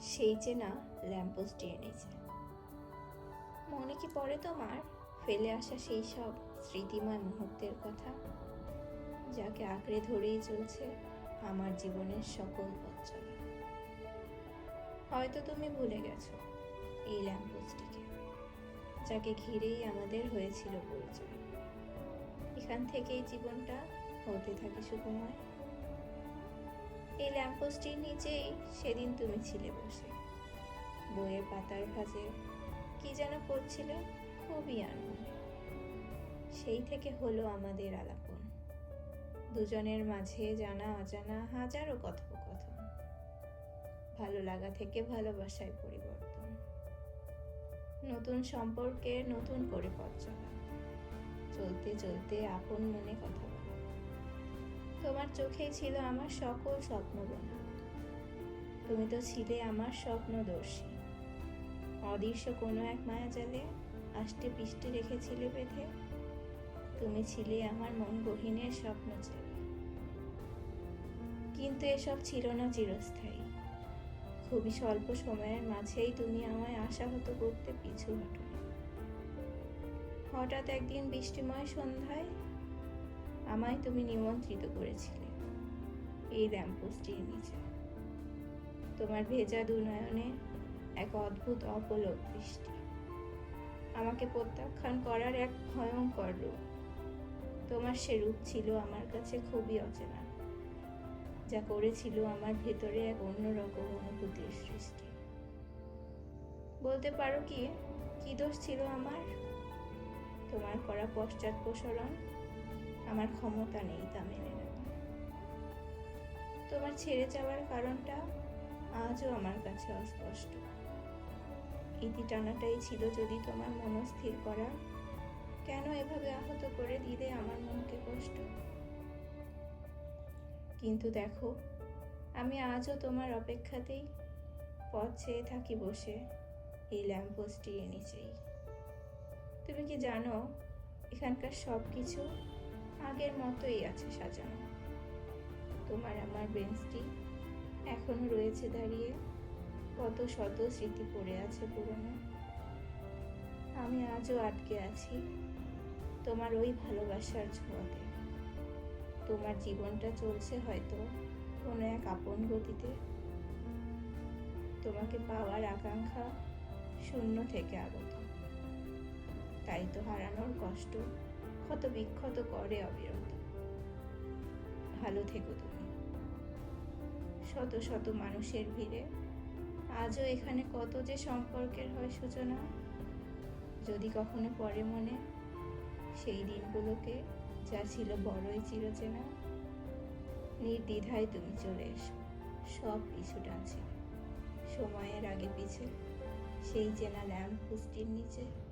সেই চেনা ল্যাম্পোস্টে এনেছে মনে কি পড়ে তোমার? ফেলে আসা সেই সব স্মৃতিময় মুহূর্তের কথা, যাকে আঁকড়ে ধরেই চলছে আমার জীবনের সকল পথ হয়তো তুমি ভুলে গেছো এই ল্যাম্পোস্টটিকে, যাকে ঘিরেই আমাদের হয়েছিল পরিচয়। এখান থেকেই জীবনটা হতে থাকে সুখময় এই ল্যাম্পোস্টটির নিচেই সেদিন তুমি ছিলে বসে। বইয়ের পাতার ভাঁজে কি যেন করছিলে খুবই আনন্দ। সেই থেকে হলো আমাদের আলাপন। দুজনের মাঝে জানা অজানা হাজারো কথোপকথন। ভালো লাগা থেকে ভালোবাসায় পরিবর্তন। নতুন সম্পর্কে নতুন করে পথ চলা। চলতে চলতে আপন মনে কথা তোমার চোখেই ছিল আমার সকল স্বপ্ন বোনা তুমি তো ছিলে আমার স্বপ্নদর্শী। অদৃশ্য কোনো এক মায়াজালে আষ্টে পিষ্টে রেখেছিলে বেঁধে। তুমি ছিলে আমার মন গহীনের স্বপ্ন কিন্তু এসব ছিল না চিরস্থায়ী। খুবই স্বল্প সময়ের মাঝেই তুমি আমায় আশাহত করতে পিছু হঠাৎ একদিন বৃষ্টিময় সন্ধ্যায় আমায় তুমি নিমন্ত্রিত করেছিলে। এই ল্যাম্পোস্টের নিচে। তোমার ভেজা দুনয়নে এক অদ্ভুত অপলক দৃষ্টি। আমাকে প্রত্যাখ্যান করার এক ভয়ঙ্কর রূপ। তোমার সে রূপ ছিল আমার কাছে খুবই অচেনা, যা করেছিল আমার ভেতরে এক অন্যরকম অনুভূতির সৃষ্টি। বলতে পারো কি? কি দোষ ছিল আমার? তোমার করা পশ্চাৎপসরণ আমার ক্ষমতা নেই তা মেনে তোমার ছেড়ে যাওয়ার কারণটা আজও আমার কাছে অস্পষ্ট। ইতি টানাটাই ছিল যদি তোমার মনস্থির করা। কেন এভাবে আহত করে দিলে আমার মনকে কষ্ট? কিন্তু দেখো, আমি আজও তোমার অপেক্ষাতেই পথ চেয়ে থাকি বসে এই ল্যাম্পোস্টির নিচেই তুমি কি জানো, এখানকার সব কিছু আগের মতোই আছে সাজানো। তোমার আমার বেঞ্চটি এখনও রয়েছে দাঁড়িয়ে। কত শত স্মৃতি পড়ে আছে পুরনো। আমি আজও আটকে আছি তোমার ওই ভালোবাসার ছোঁয়াতে। তোমার জীবনটা চলছে হয়তো কোনো এক আপন গতিতে। তোমাকে পাওয়ার আকাঙ্ক্ষা শূন্য থেকে আগত। তাই তো হারানোর কষ্ট ক্ষত বিক্ষত করে অবিরত। ভালো থেকো তুমি। শত শত মানুষের ভিড়ে আজও এখানে কত যে সম্পর্কের হয় সূচনা, যদি কখনো পরে মনে, সেই দিনগুলোকে যা ছিল বড়ই চিরচেনা, নির্দ্বিধায় তুমি চলে এসো, সব পিছু টানছিলে। সময়ের আগে পিছে, সেই চেনা ল্যাম্প পুষ্টির নিচে